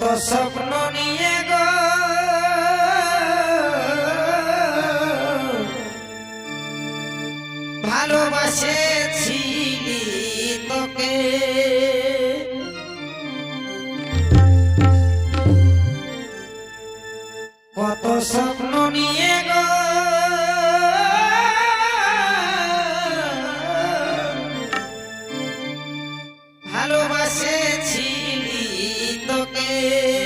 কত স্বপ্ন নিয়ে গো। ভালোবাসেছিলি তোকে। কত স্বপ্ন Música